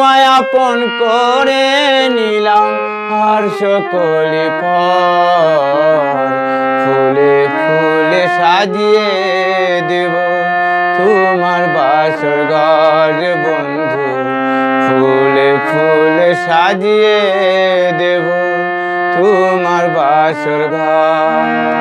তোমায় আপন করে নিলাম আর সকলি ফুলে ফুলে সাজিয়ে দেব তোমার বাসর ঘর, বন্ধু। ফুলে ফুলে সাজিয়ে দেব তোমার বাসর ঘর।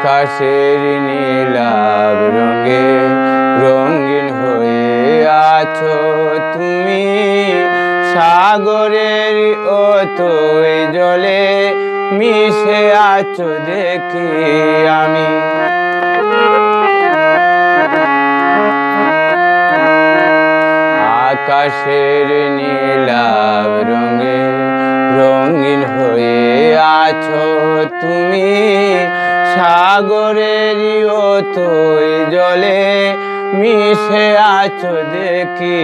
আকাশের নীলাভ রঙে রঙিন হয়ে আছো তুমি। সাগরের অতই জলে মিশে আছো দেখি আমি। আকাশের নীলাভ রঙে রঙিন হয়ে আছো তুমি। সাগরের অতই জলে মিশে আছো দেখি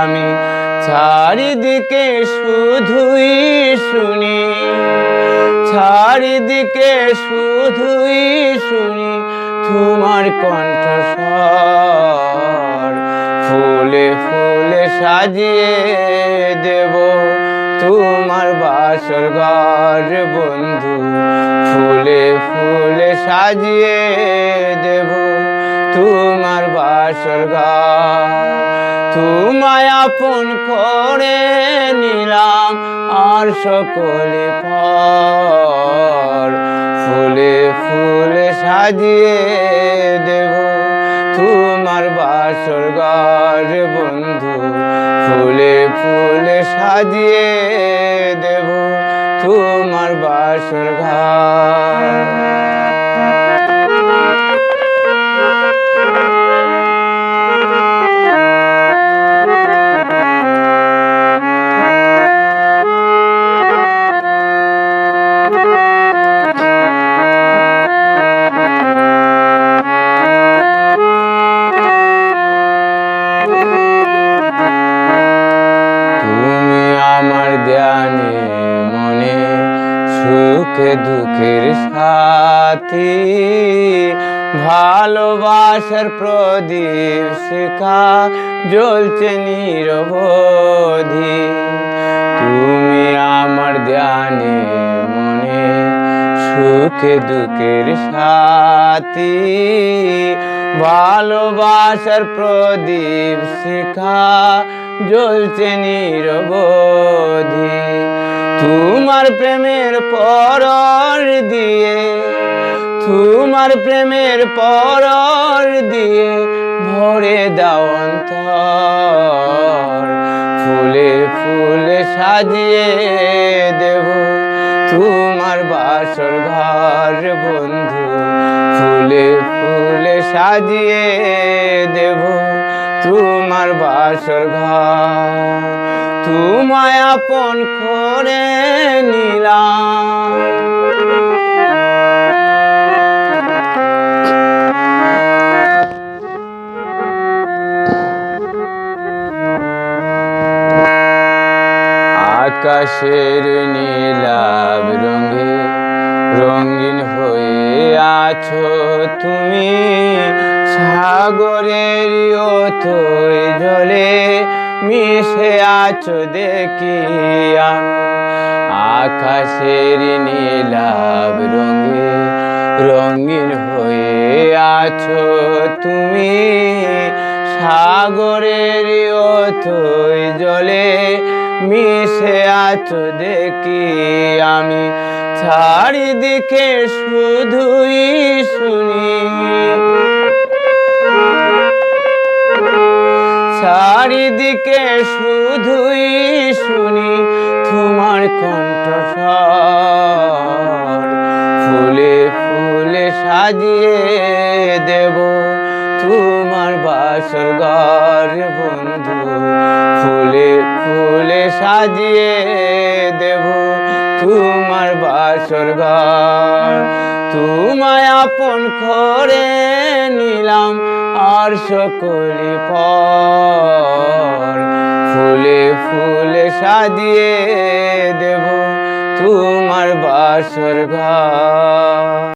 আমি। চারিদিকে শুধুই শুনি, চারিদিকে শুধুই শুনি তোমার কণ্ঠস্বর। ফুলে ফুলে সাজিয়ে দেব তোমার বাসর ঘর, বন্ধু। সাজিয়ে দেব তোমার বাসর তোমায় আপন করে নিলাম আর সকলে পর। ফুলে ফুলে সাজিয়ে দেব তোমার বাসর ঘর বন্ধু। ফুলে ফুলে সাজিয়ে দেব তোমার বাসর ঘর তুমি সুখে দুঃখের সাথী, ভালোবাসার প্রদীপ শিখা জ্বলছে নিরবধি। তুমি আমার ধ্যানে, মনে, সুখে দুঃখের সাথী, ভালোবাসার প্রদীপ শিখা জ্বলছে নিরবধি। তোমার প্রেমের পরর দিয়ে, তোমার প্রেমের পরর দিয়ে ভরে দাও অন্তর। ফুলে ফুলে সাজিয়ে দেব তোমার বাসর ঘর, বন্ধু। ফুলে ফুলে সাজিয়ে দেব তোমার বাসর ঘর। তোমায় আপন করে নিলাম। আকাশের নীলাভ রঙে রঙিন আছো তুমি সাগরের অথই জলে মিশে আছো দেখি আকাশের নীলাভ রঙে রঙিন হয়ে আছো তুমি সাগরের অথই জলে মিশে আছো দেখি আমি। চারিদিকে শুধুই শুনি। চারিদিকে শুধুই শুনি তোমার কণ্ঠস্বর। ফুলে ফুলে সাজিয়ে দেব তোমার বাসর ঘর বন্ধু। ফুলে ফুলে সাজিয়ে দেব তোমার বাসর ঘর। তোমায় আপন করে নিলাম আর সকলে পর। ফুলে ফুলে সাজিয়ে দেব তোমার বাসর ঘর।